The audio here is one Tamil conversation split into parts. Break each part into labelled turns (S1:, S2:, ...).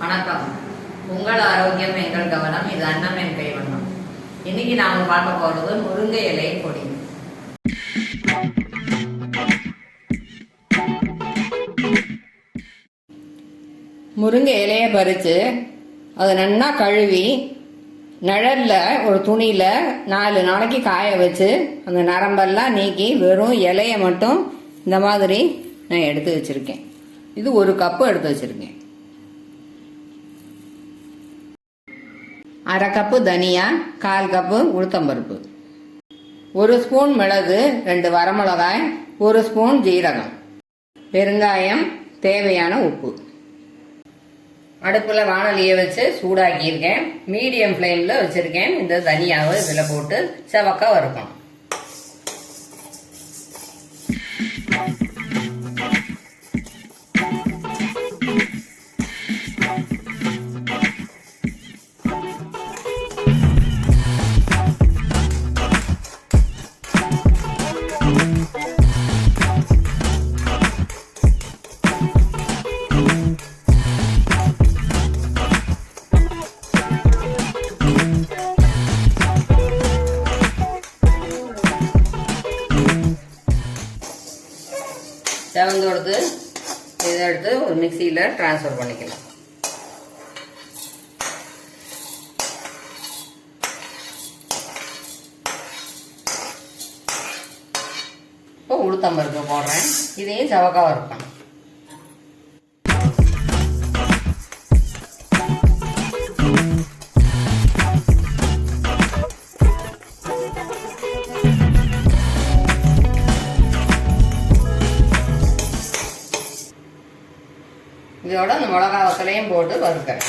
S1: வணக்கம். உங்கள் ஆரோக்கியம் எங்கள் கவனம் இது அன்னம் என் கைவண்ணம். இன்னைக்கு நாம பார்க்க போறது முருங்கை இலை பொடி. முருங்கை இலையை பறித்து அதை நன்னா கழுவி நிழல்ல ஒரு துணியில நாலு நாளைக்கு காய வச்சு அந்த நரம்பெல்லாம் நீக்கி வெறும் இலைய மட்டும் இந்த மாதிரி நான் எடுத்து வச்சிருக்கேன். இது ஒரு கப்பு எடுத்து வச்சிருக்கேன். அரை கப்பு தனியா கால் கப்பு உளுத்தம்பருப்பு ஒரு ஸ்பூன் மிளகு ரெண்டு வரமிளகாய் ஒரு ஸ்பூன் ஜீரகம். பெருங்காயம் தேவையான உப்பு. அடுப்பில் வானலியை வச்சு சூடாக்கியிருக்கேன். மீடியம் ஃப்ளேமில் வச்சுருக்கேன். இந்த தனியாவை இதில் போட்டு செவக்க வறுக்கணும். இதை எடுத்து ஒரு மிக்சியில் ட்ரான்ஸ்ஃபர் பண்ணிக்கலாம். இப்போ உளுத்தம்பருப்பு போடுறேன். இதையும் செவக்கா இருக்கணும் இதோட அந்த மிளகா வசலையும் போட்டு வறுக்கிறேன்.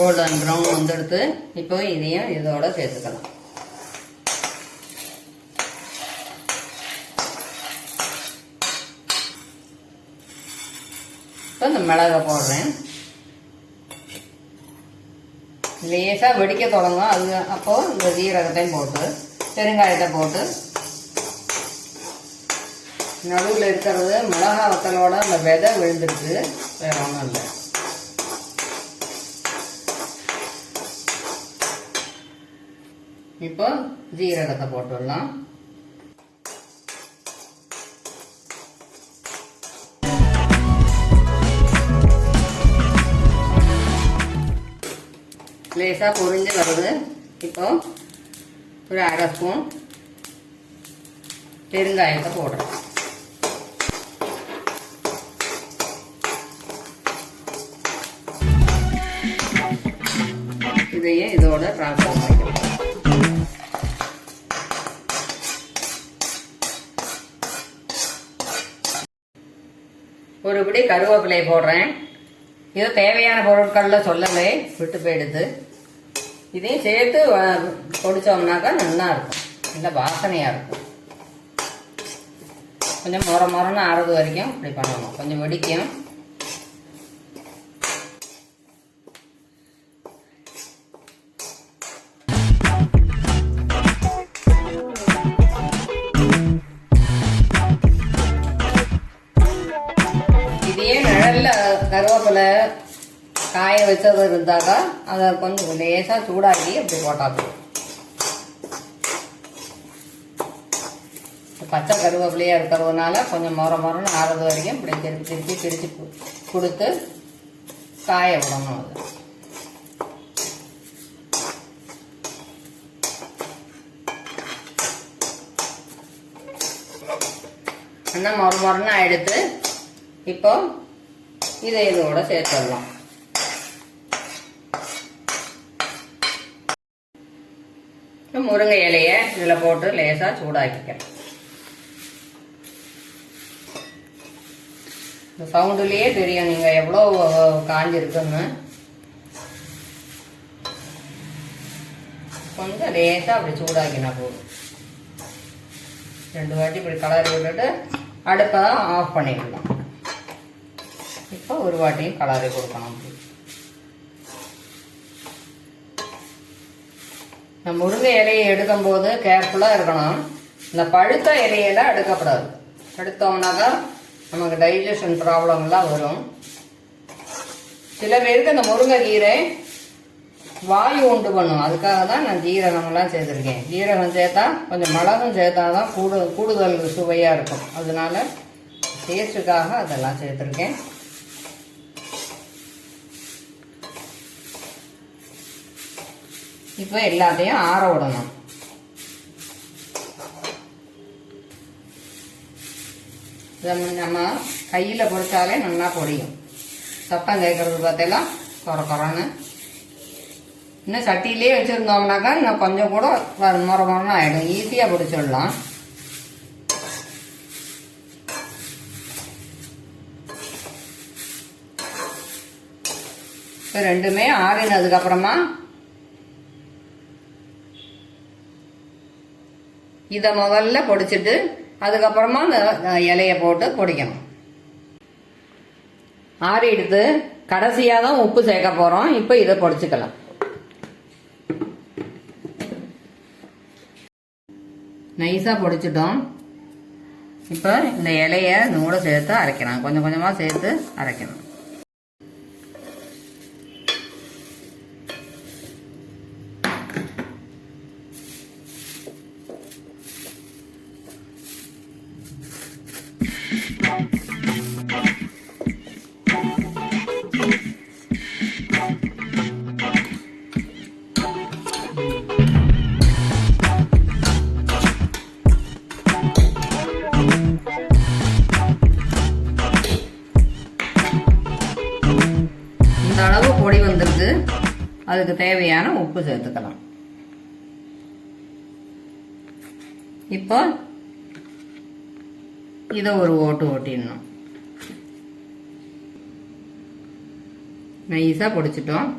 S1: கோல்டன் ப்ரௌன் வந்துடுத்து இப்போ இதையும் இதோட சேர்த்துக்கலாம். இப்போ இந்த மிளகை போடுறேன். லேசாக வெடிக்க தொடங்கும். அது அப்போ இந்த ஜீரகத்தையும் போட்டு பெருங்காயத்தை போட்டு நடுவில் இருக்கிறது மிளகா வத்தலோட அந்த விதை விழுந்துருக்கு வேற ஒன்றும் இல்லை. இப்போ ஜீரகத்தை போட்டுடலாம். லேசாக பொரிஞ்சு வருது. இப்போ ஒரு அரை ஸ்பூன் பெருங்காயத்தை போடுறோம் ஒரு இப்படி கருவேப்பிலையை போடுறேன். இது தேவையான பொருட்கள்ல சொல்லவே விட்டு போயிடுது. இதையும் சேர்த்து பொடிச்சோம்னாக்கா நல்லா இருக்கும். நல்ல வாசனையாக இருக்கும். கொஞ்சம் முற முறன்னு ஆறது வரைக்கும் இப்படி பண்ணணும். கொஞ்சம் வெடிக்கும். காய வச்சது இருந்தாக்கா அதை கொஞ்சம் லேசாக சூடாக்கி அப்படி போட்டா பச்சை கருவேப்பிலையாக இருக்கிறதுனால கொஞ்சம் முற முறன்னு ஆறது வரைக்கும் இப்படி திருப்பி திருப்பி பிரித்து கொடுத்து காய விடணும் அது. அண்ணா முற முறன்னு எடுத்து இப்போ இதை இதோட சேர்த்துடலாம். முருங்கை இலைய இதில் போட்டு லேசாக சூடாக்கிக்கிறேன் இந்த சவுண்டுலேயே தெரியும் நீங்கள் எவ்வளோ காஞ்சிருக்குன்னு. கொஞ்சம் லேசாக அப்படி சூடாக்கினா போதும். ரெண்டு வாட்டி இப்படி கலர் விட்டுட்டு அடுப்பை ஆஃப் பண்ணிடலாம். இப்போ ஒரு வாட்டியும் கலரி கொடுக்கணும். அப்படி இந்த முருங்கை இலையை எடுக்கும்போது கேர்ஃபுல்லாக இருக்கணும். இந்த பழுத்த இலையெல்லாம் எடுக்கக்கூடாது எடுத்தோம்னாக்கா நமக்கு டைஜஷன் ப்ராப்ளம்லாம் வரும். சில பேருக்கு இந்த முருங்கைக்கீரை வாயு உண்டு பண்ணும். அதுக்காக தான் நான் ஜீரகம்லாம் சேர்த்துருக்கேன். ஜீரகம் சேர்த்தா கொஞ்சம் மிளகும் சேர்த்தா தான் கூடு கூடுதல் சுவையாக இருக்கும். அதனால டேஸ்ட்டுக்காக அதெல்லாம் சேர்த்துருக்கேன். இப்போ எல்லாத்தையும் ஆற விடணும். நம்ம கையில் பொடிச்சாலே நல்லா பொடியும் சத்தம் கேட்கறது பார்த்தெல்லாம் குறை குறைன்னு இன்னும் சட்டியிலே வச்சுருந்தோம்னாக்கா இன்னும் கொஞ்சம் கூட வர முறை முறைன்னு ஆகிடும் ஈஸியாக பிடிச்சிடலாம். இப்போ ரெண்டுமே ஆறினதுக்கப்புறமா இதை முதல்ல பொடிச்சிட்டு அதுக்கப்புறமா அந்த இலையை போட்டு பொடிக்கணும். ஆறி எடுத்து கடைசியாக தான் உப்பு சேர்க்க போகிறோம் இப்போ இதை பொடிச்சுக்கலாம். நைஸாக பொடிச்சிட்டோம். இப்போ இந்த இலையை இந்த கூட சேர்த்து அரைக்கலாம் கொஞ்சம் கொஞ்சமாக சேர்த்து அரைக்கணும். அதுக்கு தேவையான உப்பு சேர்த்துக்கலாம். இப்போ இதை ஒரு ஓட்டு ஓட்டிடணும். நைஸாக பொடிச்சிட்டோம்.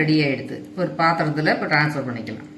S1: ரெடி ஆகிடுது ஒரு பாத்திரத்தில் இப்போ ட்ரான்ஸ்ஃபர் பண்ணிக்கலாம்.